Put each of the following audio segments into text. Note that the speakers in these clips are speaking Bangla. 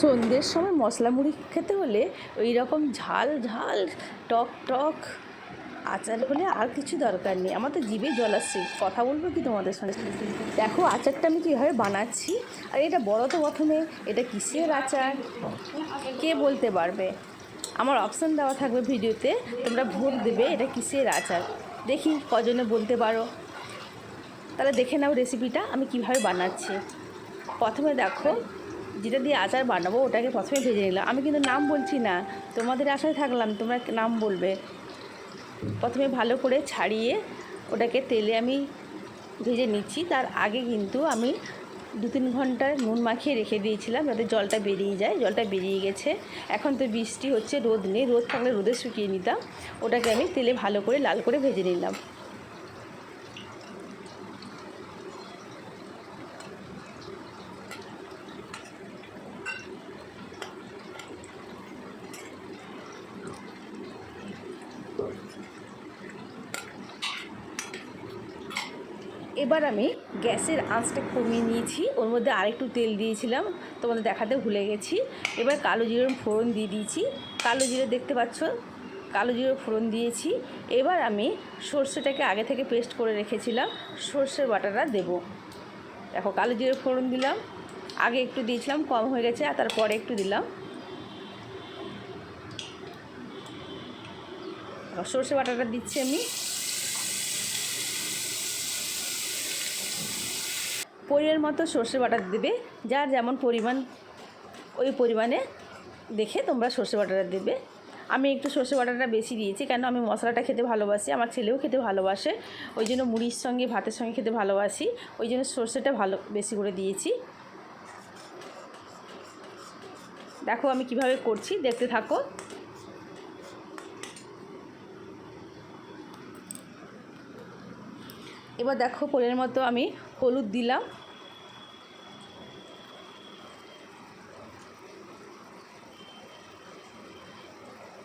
সন্ধ্যের সময় মশলা মুড়ি খেতে হলে ওই রকম ঝাল ঝাল, টক টক, আচার হলে আর কিছু দরকার নেই। আমার তো জিভে জল আসছে। কথা বলব কি তোমাদের সঙ্গে? দেখো, আচারটা আমি কীভাবে বানাচ্ছি? আর, এটা বড় তো প্রথমে। এটা কিসের আচার? কে বলতে পারবে? আমার অপশান দেওয়া থাকবে ভিডিওতে। তোমরা ভোট দেবে এটা কিসের আচার। দেখি কজনে বলতে পারো। তাহলে দেখে নাও রেসিপিটা আমি কীভাবে বানাচ্ছি। প্রথমে দেখো যেটা দিয়ে আচার বানাবো, ওটাকে প্রথমে ভেজে নিলাম। আমি কিন্তু নাম বলছি না, তোমাদের আশায় থাকলাম তোমরা নাম বলবে। প্রথমে ভালো করে ছাড়িয়ে ওটাকে তেলে আমি ভেজে নিচ্ছি। তার আগে কিন্তু আমি দু তিন ঘণ্টা নুন মাখিয়ে রেখে দিয়েছিলাম যাতে জলটা বেরিয়ে যায়। জলটা বেরিয়ে গেছে। এখন তো বৃষ্টি হচ্ছে, রোদ নেই। রোদ থাকলে রোদে শুকিয়ে নিতাম। ওটাকে আমি তেলে ভালো করে লাল করে ভেজে নিলাম। এবার আমি গ্যাসের আঁচটা কমিয়ে নিয়েছি। ওর মধ্যে আরেকটু তেল দিয়েছিলাম, তোমাদের দেখাতে ভুলে গেছি। এবার কালো জিরের ফোড়ন দিয়ে দিয়েছি। কালো জিরে দেখতে পাচ্ছ? কালো জিরে ফোড়ন দিয়েছি। এবার আমি সর্ষেটাকে আগে থেকে পেস্ট করে রেখেছিলাম। সর্ষের বাটাটা দেব। দেখো, কালো জিরে ফোড়ন দিলাম। আগে একটু দিয়েছিলাম, কম হয়ে গেছে, আর তারপরে একটু দিলাম। সর্ষে বাটাটা দিচ্ছি আমি। পরিমাণ মতো সর্ষে বাটা দেবে। যার যেমন পরিমাণ, ওই পরিমাণে দেখে তোমরা সর্ষে বাটাটা দেবে। আমি একটু সর্ষে বাটাটা বেশি দিয়েছি, কেন আমি মশলাটা খেতে ভালোবাসি, আমার ছেলেও খেতে ভালোবাসে। ওই জন্য মুড়ির সঙ্গে, ভাতের সঙ্গে খেতে ভালোবাসি। ওই জন্য সর্ষেটা ভালো, বেশি করে দিয়েছি। দেখো আমি কীভাবে করছি, দেখতে থাকো। এবার দেখো পরিমাণ মতো আমি হলুদ দিলাম।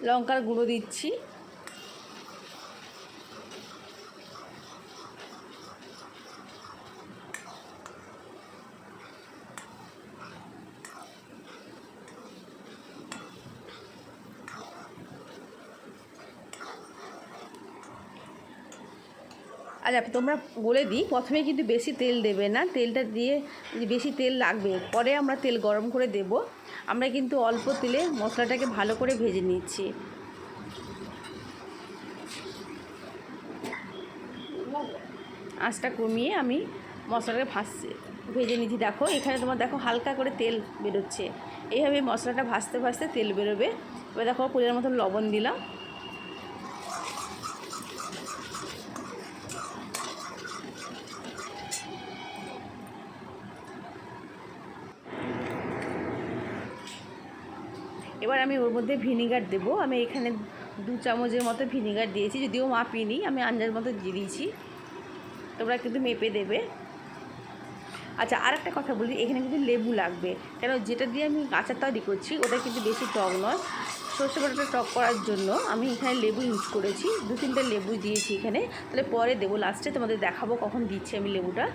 লঙ্কার গুঁড়ো দিচ্ছি। আচ্ছা তোমরা বলে দিই, প্রথমে কিন্তু বেশি তেল দেবে না। তেলটা দিয়ে বেশি তেল লাগবে, পরে আমরা তেল গরম করে দেব। আমরা কিন্তু অল্প তেলে মশলাটাকে ভালো করে ভেজে নিচ্ছি। আঁচটা কমিয়ে আমি মশলাটাকে ভাসছে ভেজে নিচ্ছি। দেখো, এখানে তোমার দেখো হালকা করে তেল বেরোচ্ছে। এইভাবে মশলাটা ভাজতে ভাজতে তেল বেরোবে। এবার দেখো, পরিমাণ মতো লবণ দিলাম। এবার আমি ওর মধ্যে ভিনিগার দেব। আমি এখানে দু চামচের মতো ভিনিগার দিয়েছি, যদিও মাপিনি আমি আন্দাজ মতো দিয়ে দিয়েছি। তোমরা কিন্তু মেপে দেবে। আচ্ছা আর একটা কথা বলি, এখানে কিন্তু লেবু লাগবে। কেন, যেটা দিয়ে আমি আচার তৈরি করছি, ওটা কিন্তু বেশি টক নয়। সর্ষে বাটাটা টক করার জন্য আমি এখানে লেবু ইউজ করেছি, দু তিনটে লেবু দিয়েছি এখানে। তাহলে পরে দেবো লাস্টে তোমাদের দেখাবো কখন দিচ্ছি আমি লেবুটা।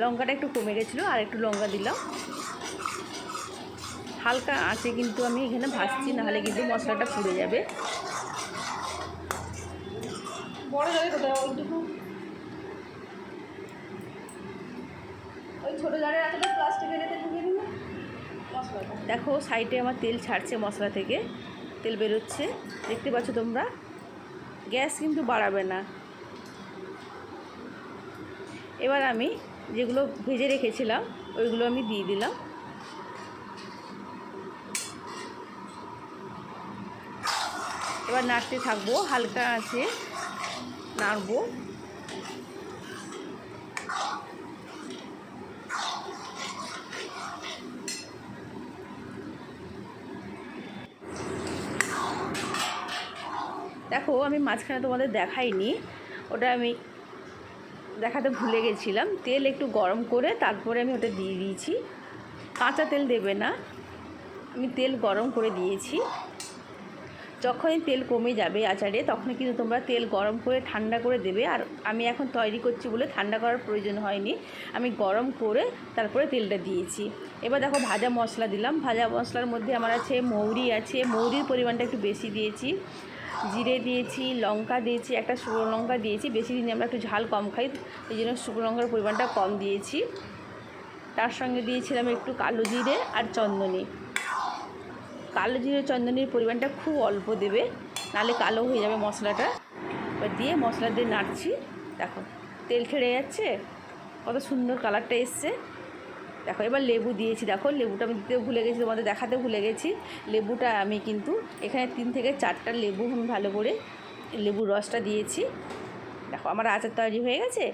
লঙ্কাটা একটু কমে গেছিল, আর একটু লঙ্কা দিলাম। হালকা আঁচে কিন্তু আমি এখানে ভাজছি নাহলে কিন্তু মশলাটা পুড়ে যাবে। বড় জারে কোথায় ওইটুকু ওই ছোটো জারের আছে প্লাস্টিকের এতে ঢুকিয়ে দিন দেখো সাইডে আমার তেল ছাড়ছে মশলা থেকে তেল বেরোচ্ছে। দেখতে পাচ্ছ তোমরা? গ্যাস কিন্তু বাড়াবে না। এবার আমি যেগুলো ভেজে রেখেছিলাম ওইগুলো আমি দিয়ে দিলাম। এবার নাড়তে থাকব, হালকা আছে, নাড়বো। দেখো, আমি মাঝখানে তোমাদের দেখাইনি, ওটা আমি দেখাতে ভুলে গেছিলাম। তেল একটু গরম করে তারপরে আমি ওটা দিয়ে দিয়েছি। কাঁচা তেল দেবে না। আমি তেল গরম করে দিয়েছি। যখনই তেল কমে যাবে আচারে তখন কিন্তু তোমরা তেল গরম করে ঠান্ডা করে দেবে। আর আমি এখন তৈরি করছি বলে ঠান্ডা করার প্রয়োজন হয়নি। আমি গরম করে তারপরে তেলটা দিয়েছি। এবার দেখো ভাজা মশলা দিলাম। ভাজা মশলার মধ্যে আমার আছে মৌরি আছে। মৌরির পরিমাণটা একটু বেশি দিয়েছি। জিরে দিয়েছি, লঙ্কা দিয়েছি, একটা শুকনো লঙ্কা দিয়েছি। বেশি দিনে আমরা একটু ঝাল কম খাই, এই জন্য শুকনো লঙ্কার পরিমাণটা কম দিয়েছি। তার সঙ্গে দিয়েছিলাম একটু কালো জিরে আর চন্দনী। কালো জিরে চন্দনের পরিমাণটা খুব অল্প দেবে, নাহলে কালো হয়ে যাবে মশলাটা। এবার দিয়ে মশলা দিয়ে নাড়ছি। দেখো, তেল ছেড়ে যাচ্ছে, কত সুন্দর কালারটা এসছে। দেখো, এবার লেবু দিয়েছি। দেখো, লেবুটা আমি দিতে ভুলে গেছি, তোমাদের দেখাতে ভুলে গেছি। লেবুটা আমি কিন্তু এখানে তিন থেকে চারটা লেবু আমি ভালো করে লেবুর রসটা দিয়েছি। দেখো, আমার আচার তৈরি হয়ে গেছে।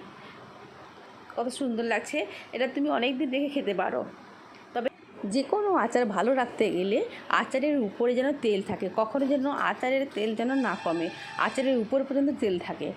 কত সুন্দর লাগছে। এটা তুমি অনেক দিন রেখে খেতে পারো। যে কোনো আচার ভালো রাখতে গেলে আচারের উপরে যেন তেল থাকে, কখনো যেন আচারের তেল যেন না কমে, আচারের উপর পর্যন্ত তেল থাকে।